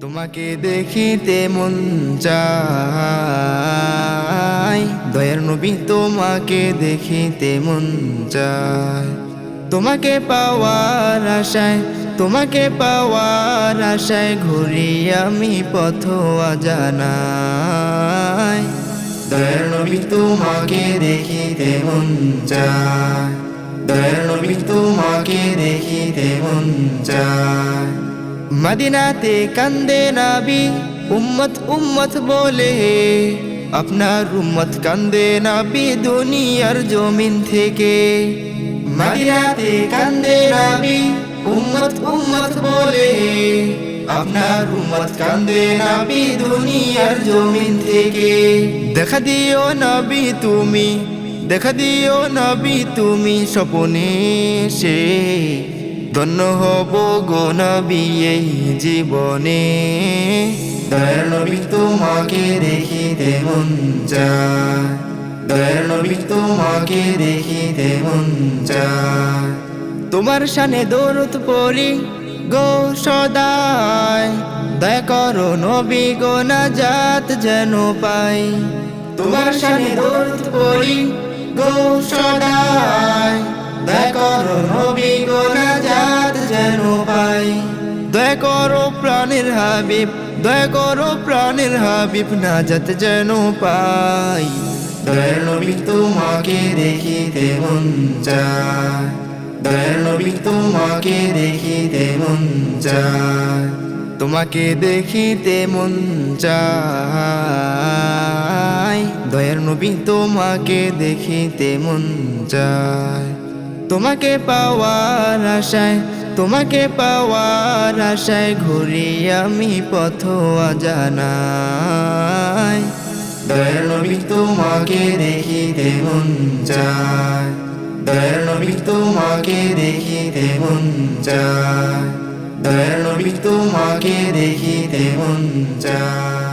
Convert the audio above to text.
তোমাকে দেখিতে মন চায়। দয়ার নবী তোমাকে দেখিতে মন চায়। তোমাকে পাওয়ার আশায়, তোমাকে পাওয়ার আশায় ঘুরি আমি পথ জানাই দয়ার নবী তোমাকে দেখিতে মন চায়। দয়ার নবী তোমাকে দেখিতে মন চায়। মদিনাতে কান্দে নাবি, উম্মত উম্মত বলে। আপনার উম্মত কান্দে নাবি দুনিয়ার জমিন থেকে। মদিনাতে কান্দে নাবি, উম্মত উম্মত বলে। আপনার উম্মত কান্দে নাবি দুনিয়ার জমিন থেকে। দেখা দিও নবী তুমি, দেখা দিও নবী তুমি স্বপনে সে। ধন্য হব গো নবী এই জীবনে। দয়ার নবী তোমাকে দেখিতে মন চায়। দয়ার নবী তোমাকে দেখিতে মন চায়। তোমার শানে দৌড়ত পড়ি গো সদায়। দয়া করো নবী গো না জাত যেন পাই। তোমার শানে দৌড়ত পড়ি গো সদায়। যেন পাই দয়া করো প্রাণের হাবিব, দয়া করো প্রাণের হাবিব না জাত যেন পাই। দয়ার নবী তোমাকে দেখিতে মন চায়। দয়ার নবী তোমাকে দেখিতে মন চায়। তোমাকে দেখিতে মন চায়। দয়ার নবী তোমাকে দেখিতে মন চায়। তোমাকে পাওয়ার আশায় তোমাকে পাওয়ার আশায় ঘুরি আমি পথ জানাই দয়ার নবী তোমাকে দেখিতে মন চায়। দয়ার নবী তোমাকে দেখিতে মন চায়। দয়ার নবী তোমাকে দেখিতে মন চায়।